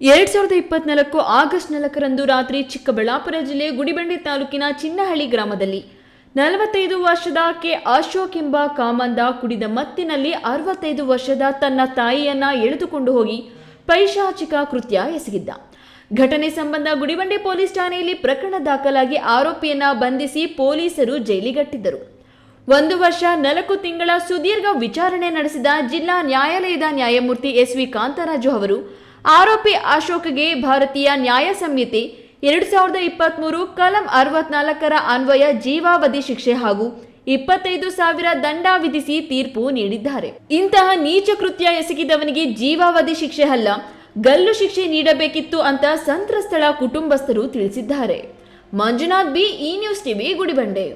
ಎರಡ್ ಸಾವಿರದ ಇಪ್ಪತ್ನಾಲ್ಕು ಆಗಸ್ಟ್ ನಾಲ್ಕರಂದು ರಾತ್ರಿ ಚಿಕ್ಕಬಳ್ಳಾಪುರ ಜಿಲ್ಲೆ ಗುಡಿಬಂಡೆ ತಾಲೂಕಿನ ಚಿನ್ನಹಳ್ಳಿ ಗ್ರಾಮದಲ್ಲಿ ನಲವತ್ತೈದು ವರ್ಷದ ಕೆ ಅಶೋಕ್ ಎಂಬ ಕಾಮಂದ ಕುಡಿದ ಮತ್ತಿನಲ್ಲಿ ಅರವತ್ತೈದು ವರ್ಷದ ತನ್ನ ತಾಯಿಯನ್ನ ಎಳೆದುಕೊಂಡು ಹೋಗಿ ಪೈಶಾಚಿಕ ಕೃತ್ಯ ಎಸಗಿದ್ದ. ಘಟನೆ ಸಂಬಂಧ ಗುಡಿಬಂಡೆ ಪೊಲೀಸ್ ಠಾಣೆಯಲ್ಲಿ ಪ್ರಕರಣ ದಾಖಲಾಗಿ ಆರೋಪಿಯನ್ನ ಬಂಧಿಸಿ ಪೊಲೀಸರು ಜೈಲಿಗಟ್ಟಿದ್ದರು. ಒಂದು ವರ್ಷ ನಾಲ್ಕು ತಿಂಗಳ ಸುದೀರ್ಘ ವಿಚಾರಣೆ ನಡೆಸಿದ ಜಿಲ್ಲಾ ನ್ಯಾಯಾಲಯದ ನ್ಯಾಯಮೂರ್ತಿ ಎಸ್ ವಿ ಕಾಂತರಾಜು ಅವರು ಆರೋಪಿ ಅಶೋಕ್ಗೆ ಭಾರತೀಯ ನ್ಯಾಯ ಸಂಹಿತೆ ಎರಡು ಸಾವಿರದ ಇಪ್ಪತ್ತ್ಮೂರು ಕಲಂ ಅರವತ್ನಾಲ್ಕರ ಅನ್ವಯ ಜೀವಾವಧಿ ಶಿಕ್ಷೆ ಹಾಗೂ ಇಪ್ಪತ್ತೈದು ಸಾವಿರ ದಂಡ ವಿಧಿಸಿ ತೀರ್ಪು ನೀಡಿದ್ದಾರೆ. ಇಂತಹ ನೀಚ ಕೃತ್ಯ ಎಸಗಿದವನಿಗೆ ಜೀವಾವಧಿ ಶಿಕ್ಷೆ ಅಲ್ಲ, ಗಲ್ಲು ಶಿಕ್ಷೆ ನೀಡಬೇಕಿತ್ತು ಅಂತ ಸಂತ್ರಸ್ತಳ ಕುಟುಂಬಸ್ಥರು ತಿಳಿಸಿದ್ದಾರೆ. ಮಂಜುನಾಥ್ ಬಿ, ಈ ನ್ಯೂಸ್ ಟಿವಿ ಗುಡಿಬಂಡೆ.